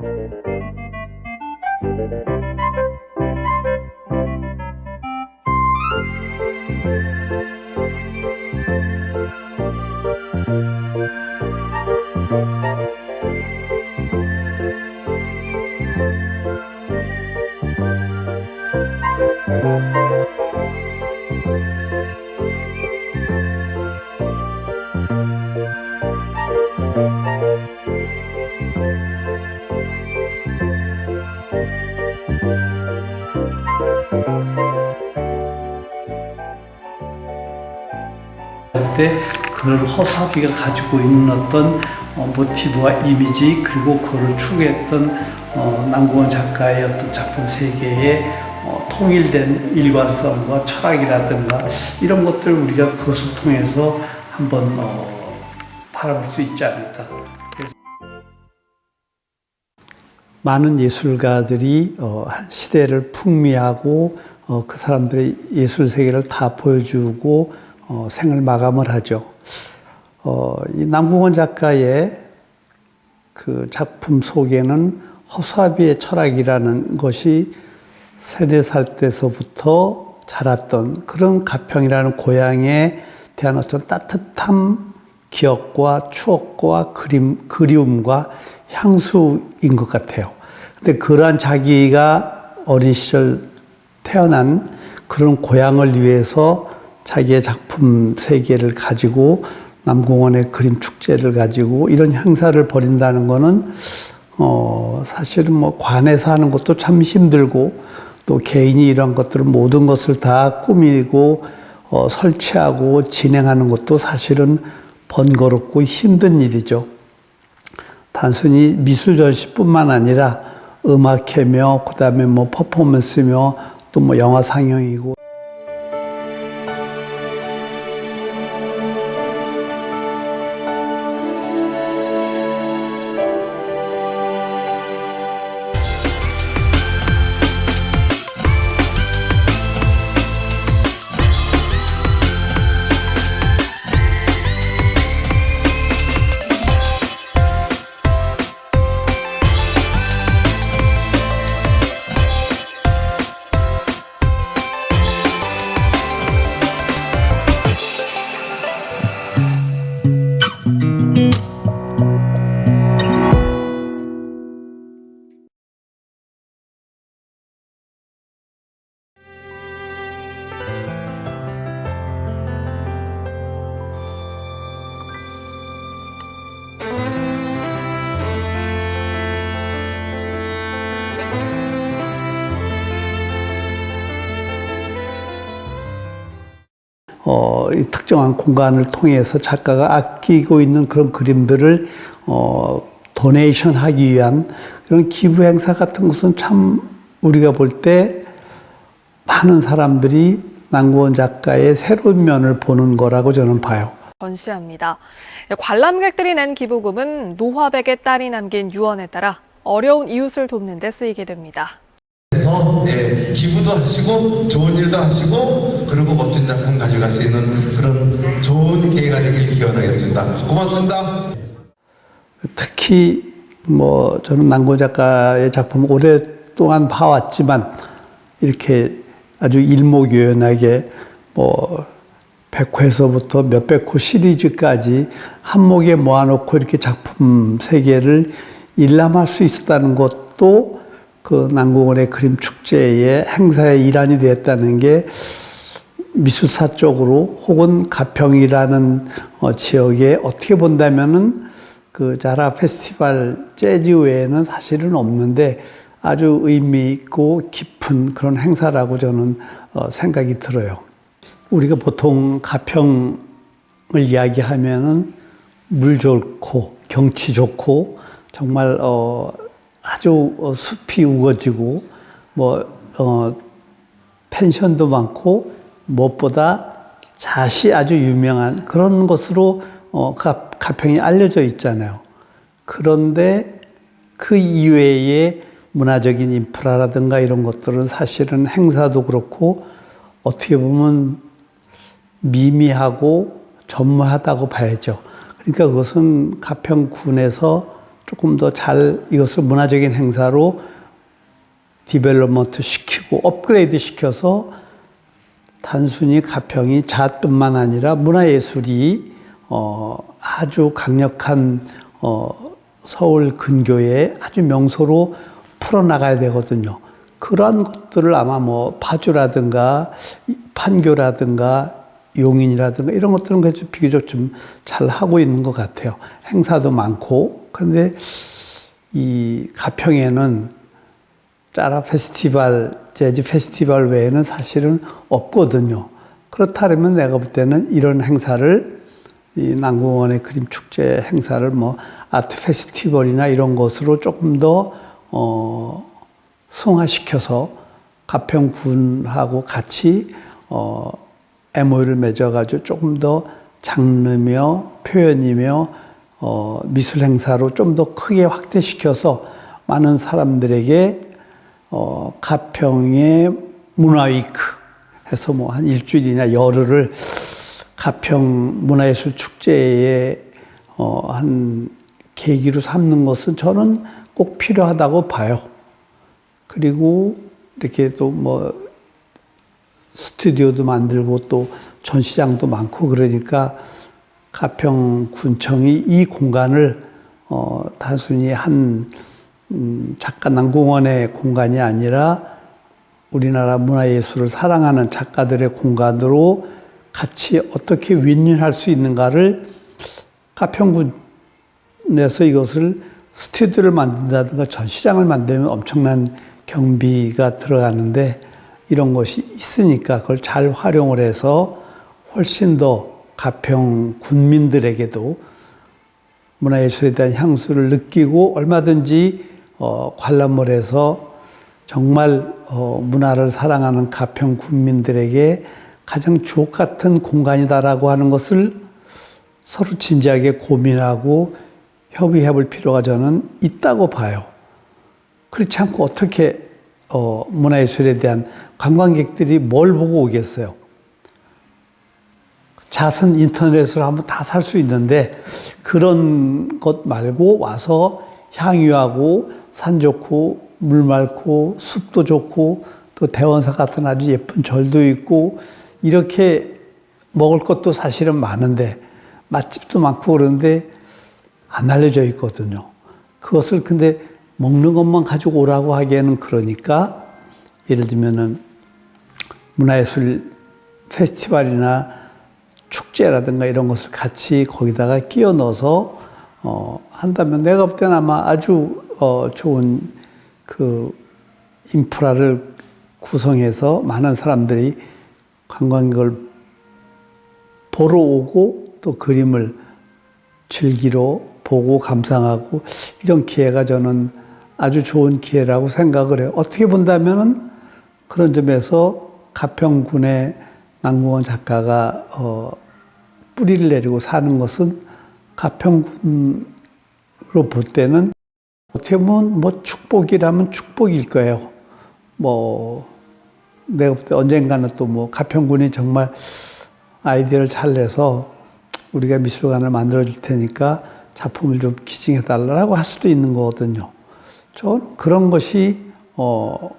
thank you 때 그런 허사비가 가지고 있는 어떤 어, 모티브와 이미지 그리고 그걸 추구했던 어, 남궁원 작가의 어떤 작품 세계의 어, 통일된 일관성과 철학이라든가 이런 것들을 우리가 그것을 통해서 한번 어, 바라볼 수 있지 않을까. 많은 예술가들이 어, 한 시대를 풍미하고 어, 그 사람들의 예술 세계를 다 보여주고 어, 생을 마감을 하죠. 어, 이 남궁원 작가의 그 작품 속에는 허수아비의 철학이라는 것이 세네 살 때서부터 자랐던 그런 가평이라는 고향에 대한 어떤 따뜻함, 기억과 추억과 그림, 그리움과 향수인 것 같아요. 근데 그러한 자기가 어린 시절 태어난 그런 고향을 위해서 자기의 작품 세계를 가지고 남궁원의 그림 축제를 가지고 이런 행사를 벌인다는 거는 어 사실은 뭐 관에서 하는 것도 참 힘들고 또 개인이 이런 것들을 모든 것을 다 꾸미고 어 설치하고 진행하는 것도 사실은 번거롭고 힘든 일이죠. 단순히 미술 전시뿐만 아니라 음악회며 그다음에 뭐 퍼포먼스며 또 뭐 영화 상영이고 어, 이 특정한 공간을 통해서 작가가 아끼고 있는 그런 그림들을 어, 도네이션 하기 위한 그런 기부 행사 같은 것은 참 우리가 볼 때 많은 사람들이 남구원 작가의 새로운 면을 보는 거라고 저는 봐요. 전시합니다. 관람객들이 낸 기부금은 노화백의 딸이 남긴 유언에 따라 어려운 이웃을 돕는 데 쓰이게 됩니다. 그래서 예, 기부도 하시고 좋은 일도 하시고 그리고 멋진 작품 가져갈 수 있는 그런 좋은 기회가 되길 기원하겠습니다. 고맙습니다. 특히 뭐 저는 남구 작가의 작품 오랫동안 봐왔지만 이렇게 아주 일목요연하게 뭐 100회서부터 몇백 호 시리즈까지 한목에 모아놓고 이렇게 작품 세계를 일람할 수 있었다는 것도 그 남궁원의 그림 축제의 행사의 일환이 되었다는 게 미술사 쪽으로 혹은 가평이라는 어, 지역에 어떻게 본다면은 그 자라 페스티벌 재즈 외에는 사실은 없는데 아주 의미 있고 깊은 그런 행사라고 저는 어, 생각이 들어요. 우리가 보통 가평을 이야기하면은 물 좋고 경치 좋고 정말 어 아주 어, 숲이 우거지고 뭐 어, 펜션도 많고 무엇보다 잣이 아주 유명한 그런 것으로 어, 가, 가평이 알려져 있잖아요. 그런데 그 이외에 문화적인 인프라라든가 이런 것들은 사실은 행사도 그렇고 어떻게 보면 미미하고 전무하다고 봐야죠. 그러니까 그것은 가평군에서 조금 더 잘 이것을 문화적인 행사로 디벨롭먼트 시키고 업그레이드 시켜서 단순히 가평이 잣뿐만 아니라 문화예술이 어, 아주 강력한 어, 서울 근교의 아주 명소로 풀어나가야 되거든요. 그러한 것들을 아마 뭐 파주라든가 이 판교라든가 용인이라든가 이런 것들은 비교적 좀 잘 하고 있는 것 같아요. 행사도 많고. 근데 이 가평에는 짜라 페스티벌, 재즈 페스티벌 외에는 사실은 없거든요. 그렇다면 내가 볼 때는 이런 행사를 이 남궁원의 그림 축제 행사를 뭐 아트 페스티벌이나 이런 것으로 조금 더 어, 승화시켜서 가평군하고 같이 어, MOU를 맺어가지고 조금 더 장르며 표현이며 어, 미술 행사로 좀 더 크게 확대시켜서 많은 사람들에게 어, 가평의 문화위크 해서 뭐 한 일주일이나 열흘을 가평 문화예술 축제에 어, 한 계기로 삼는 것은 저는 꼭 필요하다고 봐요. 그리고 이렇게 또 뭐 스튜디오도 만들고 또 전시장도 많고 그러니까 가평군청이 이 공간을 어, 단순히 한 음, 작가 남궁원의 공간이 아니라 우리나라 문화예술을 사랑하는 작가들의 공간으로 같이 어떻게 윈윈할 수 있는가를 가평군에서 이것을 스튜디오를 만든다든가 전시장을 만들면 엄청난 경비가 들어가는데 이런 것이 있으니까 그걸 잘 활용을 해서 훨씬 더 가평 군민들에게도 문화예술에 대한 향수를 느끼고 얼마든지 어, 관람을해서 정말 어, 문화를 사랑하는 가평 군민들에게 가장 주옥 같은 공간이다라고 하는 것을 서로 진지하게 고민하고 협의해 볼 필요가 저는 있다고 봐요. 그렇지 않고 어떻게 어, 문화예술에 대한 관광객들이 뭘 보고 오겠어요? 잣은 인터넷으로 하면 다 살 수 있는데 그런 것 말고 와서 향유하고 산 좋고 물 맑고 숲도 좋고 또 대원사 같은 아주 예쁜 절도 있고 이렇게 먹을 것도 사실은 많은데 맛집도 많고 그런데 안 알려져 있거든요. 그것을 근데 먹는 것만 가지고 오라고 하기에는 그러니까 예를 들면은 문화예술 페스티벌이나 축제라든가 이런 것을 같이 거기다가 끼워 넣어서 어, 한다면 내가 볼 때는 아마 아주 어, 좋은 그 인프라를 구성해서 많은 사람들이 관광객을 보러 오고 또 그림을 즐기러 보고 감상하고 이런 기회가 저는 아주 좋은 기회라고 생각을 해요. 어떻게 본다면은 그런 점에서 가평군의 남궁원 작가가 어, 뿌리를 내리고 사는 것은 가평군으로 볼 때는 어떻게 보면 뭐 축복이라면 축복일 거예요. 뭐 내가 볼 때 언젠가는 또 뭐 가평군이 정말 아이디어를 잘 내서 우리가 미술관을 만들어 줄 테니까 작품을 좀 기증해 달라고 할 수도 있는 거거든요. 저는 그런 것이 어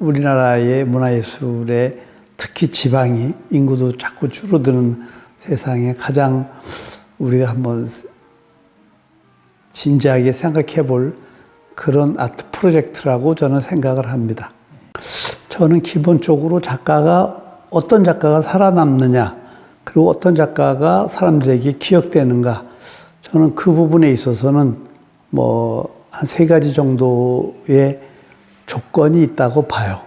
우리나라의 문화예술의 특히 지방이 인구도 자꾸 줄어드는 세상에 가장 우리가 한번 진지하게 생각해 볼 그런 아트 프로젝트라고 저는 생각을 합니다. 저는 기본적으로 작가가 어떤 작가가 살아남느냐, 그리고 어떤 작가가 사람들에게 기억되는가, 저는 그 부분에 있어서는 뭐 한 세 가지 정도의 조건이 있다고 봐요.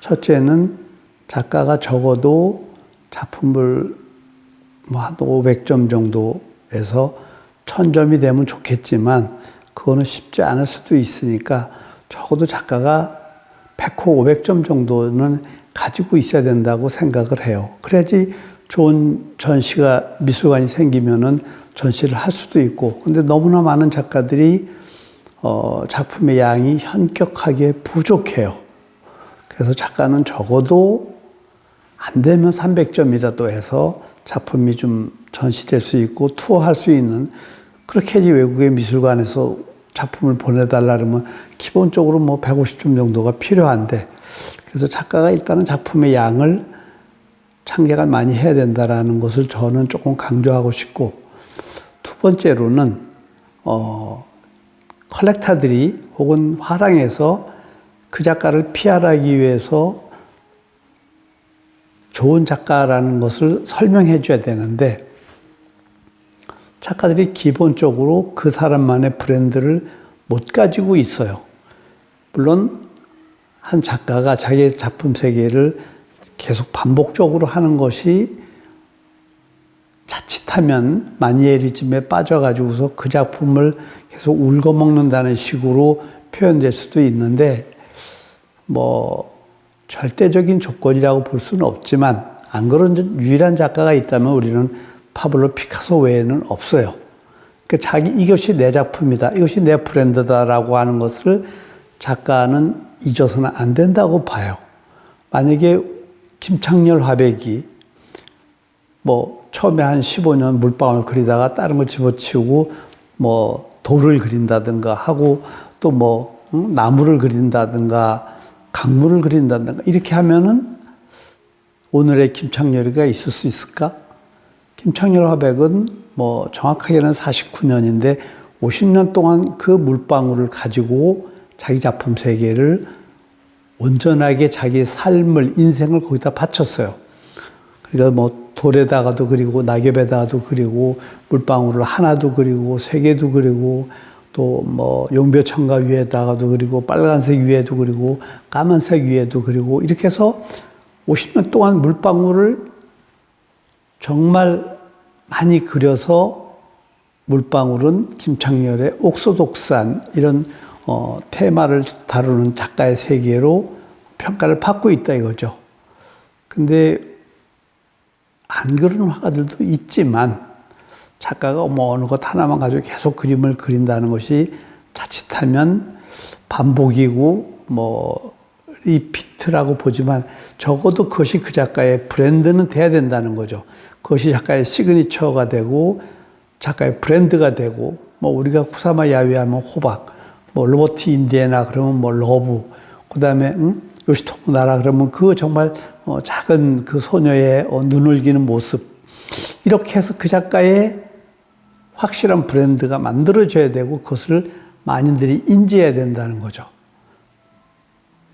첫째는 작가가 적어도 작품을 뭐한 500점 정도에서 1000점이 되면 좋겠지만 그거는 쉽지 않을 수도 있으니까 적어도 작가가 100호 500점 정도는 가지고 있어야 된다고 생각을 해요. 그래야지 좋은 전시가 미술관이 생기면은 전시를 할 수도 있고 근데 너무나 많은 작가들이 어, 작품의 양이 현격하게 부족해요. 그래서 작가는 적어도 안 되면 300점이라도 해서 작품이 좀 전시될 수 있고 투어할 수 있는 그렇게 해야지 외국의 미술관에서 작품을 보내달라 그러면 기본적으로 뭐 150점 정도가 필요한데 그래서 작가가 일단은 작품의 양을 창작을 많이 해야 된다라는 것을 저는 조금 강조하고 싶고 두 번째로는 어 컬렉터들이 혹은 화랑에서 그 작가를 피하기 위해서 좋은 작가라는 것을 설명해 줘야 되는데 작가들이 기본적으로 그 사람만의 브랜드를 못 가지고 있어요. 물론 한 작가가 자기의 작품 세계를 계속 반복적으로 하는 것이 자칫하면 마니에리즘에 빠져가지고서 그 작품을 계속 울거먹는다는 식으로 표현될 수도 있는데 뭐 절대적인 조건이라고 볼 수는 없지만 안 그런 유일한 작가가 있다면 우리는 파블로 피카소 외에는 없어요. 그 자기 이것이 내 작품이다, 이것이 내 브랜드다라고 하는 것을 작가는 잊어서는 안 된다고 봐요. 만약에 김창렬 화백이 뭐 처음에 한 15년 물방울 그리다가 다른 걸 집어치우고 뭐 돌을 그린다든가 하고 또뭐 나무를 그린다든가 강물을 그린다든가 이렇게 하면은 오늘의 김창렬이가 있을 수 있을까? 김창렬 화백은 뭐 정확하게는 49년인데 50년 동안 그 물방울을 가지고 자기 작품 세계를 온전하게 자기 삶을 인생을 거기다 바쳤어요. 그러니까 뭐 돌에다가도 그리고 낙엽에다가도 그리고 물방울을 하나도 그리고 세 개도 그리고 또 뭐 용벼청가 위에다가도 그리고 빨간색 위에도 그리고 까만색 위에도 그리고 이렇게 해서 50년 동안 물방울을 정말 많이 그려서 물방울은 김창렬의 옥소독산 이런 어, 테마를 다루는 작가의 세계로 평가를 받고 있다 이거죠. 근데 안 그런 화가들도 있지만 작가가 뭐 어느 것 하나만 가지고 계속 그림을 그린다는 것이 자칫하면 반복이고 뭐 리피트라고 보지만 적어도 그것이 그 작가의 브랜드는 돼야 된다는 거죠. 그것이 작가의 시그니처가 되고 작가의 브랜드가 되고 뭐 우리가 쿠사마 야위하면 호박, 뭐 로버트 인디애나 그러면 뭐 러브, 그다음에 응? 요시토모 나라 그러면 그 정말 어 작은 그 소녀의 어 눈을 기는 모습 이렇게 해서 그 작가의 확실한 브랜드가 만들어져야 되고 그것을 많이들이 인지해야 된다는 거죠.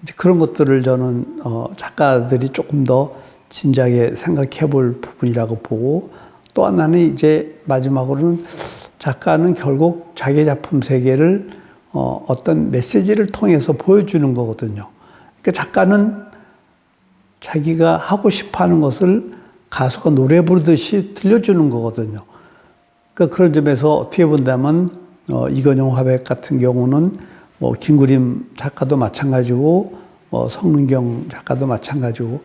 이제 그런 것들을 저는 어 작가들이 조금 더 진지하게 생각해 볼 부분이라고 보고 또 하나는 이제 마지막으로는 작가는 결국 자기 작품 세계를 어 어떤 메시지를 통해서 보여주는 거거든요. 그러니까 작가는 자기가 하고 싶어 하는 것을 가수가 노래 부르듯이 들려주는 거거든요. 그러니까 그런 점에서 어떻게 본다면 어, 이건영 화백 같은 경우는 뭐 김구림 작가도 마찬가지고 뭐 성능경 작가도 마찬가지고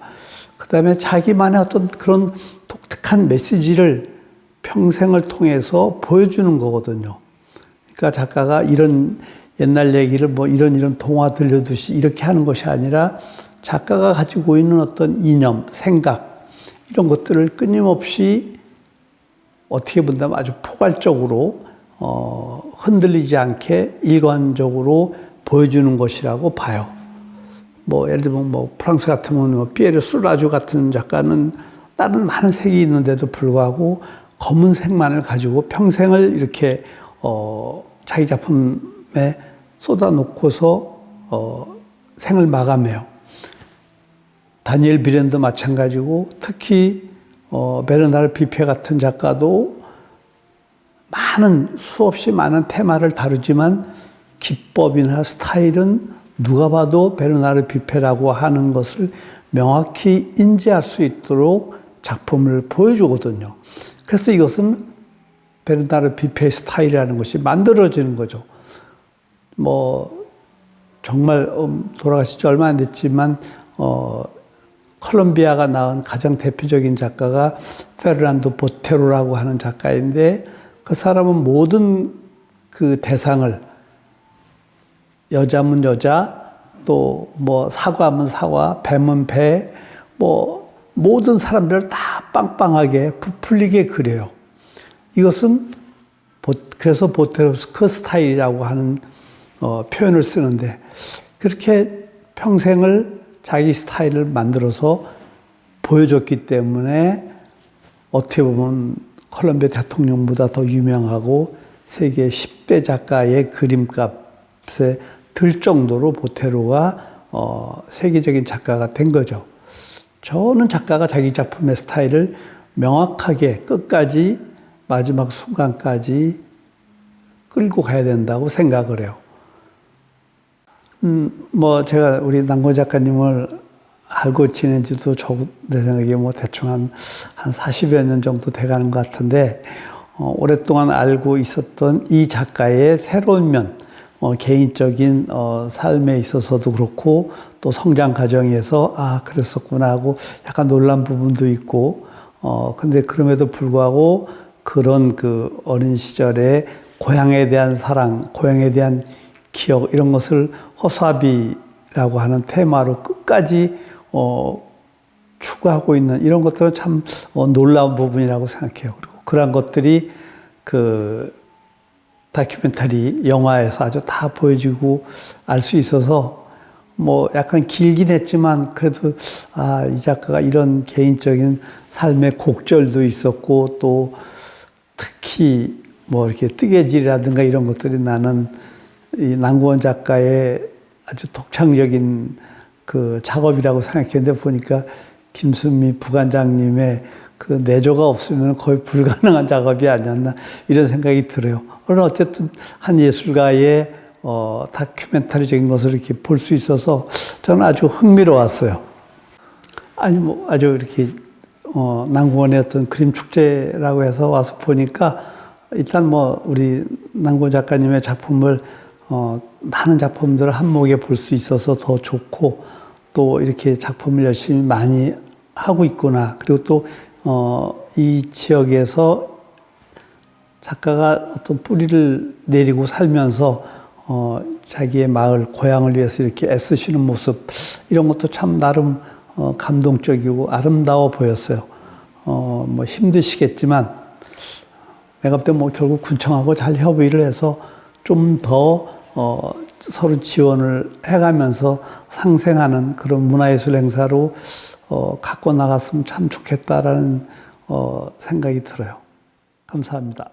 그다음에 자기만의 어떤 그런 독특한 메시지를 평생을 통해서 보여주는 거거든요. 그러니까 작가가 이런 옛날 얘기를 뭐 이런 이런 동화 들려듯이 이렇게 하는 것이 아니라 작가가 가지고 있는 어떤 이념, 생각 이런 것들을 끊임없이 어떻게 본다면 아주 포괄적으로 어, 흔들리지 않게 일관적으로 보여주는 것이라고 봐요. 뭐 예를 들면 뭐 프랑스 같으면 뭐 피에르 수라주 같은 작가는 다른 많은 색이 있는데도 불구하고 검은 색만을 가지고 평생을 이렇게 어, 자기 작품에 쏟아놓고서 어, 생을 마감해요. 다니엘 비렌도 마찬가지고 특히 어, 베르나르 비페 같은 작가도 많은 수없이 많은 테마를 다루지만 기법이나 스타일은 누가 봐도 베르나르 비페라고 하는 것을 명확히 인지할 수 있도록 작품을 보여주거든요. 그래서 이것은 베르나르 비페 스타일이라는 것이 만들어지는 거죠. 뭐 정말 음, 돌아가신 지 얼마 안 됐지만 어, 콜롬비아가 낳은 가장 대표적인 작가가 페르난도 보테로라고 하는 작가인데 그 사람은 모든 그 대상을 여자면 여자 또 뭐 사과면 사과 뱀은 배뭐 모든 사람들을 다 빵빵하게 부풀리게 그려요. 이것은 그래서 보테르스크 스타일이라고 하는 어, 표현을 쓰는데 그렇게 평생을 자기 스타일을 만들어서 보여줬기 때문에 어떻게 보면 콜롬비아 대통령보다 더 유명하고 세계 10대 작가의 그림값에 들 정도로 보테로가 어, 세계적인 작가가 된 거죠. 저는 작가가 자기 작품의 스타일을 명확하게 끝까지 마지막 순간까지 끌고 가야 된다고 생각을 해요. 음, 뭐 제가 우리 남고 작가님을 알고 지낸 지도 저, 내 생각에 뭐 대충 한, 한 40여 년 정도 돼가는 것 같은데, 어, 오랫동안 알고 있었던 이 작가의 새로운 면, 어, 개인적인 어, 삶에 있어서도 그렇고, 또 성장 과정에서, 아, 그랬었구나 하고 약간 놀란 부분도 있고, 어, 근데 그럼에도 불구하고 그런 그 어린 시절에 고향에 대한 사랑, 고향에 대한 기억, 이런 것을 허수아비라고 하는 테마로 끝까지 어, 추구하고 있는 이런 것들은 참 어, 놀라운 부분이라고 생각해요. 그리고 그런 것들이 그 다큐멘터리 영화에서 아주 다 보여지고 알 수 있어서 뭐 약간 길긴 했지만 그래도 아, 이 작가가 이런 개인적인 삶의 곡절도 있었고 또 특히 뭐 이렇게 뜨개질이라든가 이런 것들이 나는 이 남구원 작가의 아주 독창적인 그 작업이라고 생각했는데 보니까 김순미 부관장님의 그 내조가 없으면 거의 불가능한 작업이 아니었나 이런 생각이 들어요. 그러나 어쨌든 한 예술가의 어, 다큐멘터리적인 것을 이렇게 볼 수 있어서 저는 아주 흥미로웠어요. 아니 뭐 아주 이렇게 어, 남궁원의 어떤 그림 축제라고 해서 와서 보니까 일단 뭐 우리 남궁 작가님의 작품을 어, 많은 작품들을 한목에 볼 수 있어서 더 좋고 또 이렇게 작품을 열심히 많이 하고 있구나. 그리고 또, 어, 이 지역에서 작가가 어떤 뿌리를 내리고 살면서 어, 자기의 마을, 고향을 위해서 이렇게 애쓰시는 모습, 이런 것도 참 나름 어, 감동적이고 아름다워 보였어요. 어, 뭐 힘드시겠지만, 내가 볼때뭐 결국 군청하고 잘 협의를 해서 좀더 어, 서로 지원을 해가면서 상생하는 그런 문화예술 행사로 어, 갖고 나갔으면 참 좋겠다라는 어, 생각이 들어요. 감사합니다.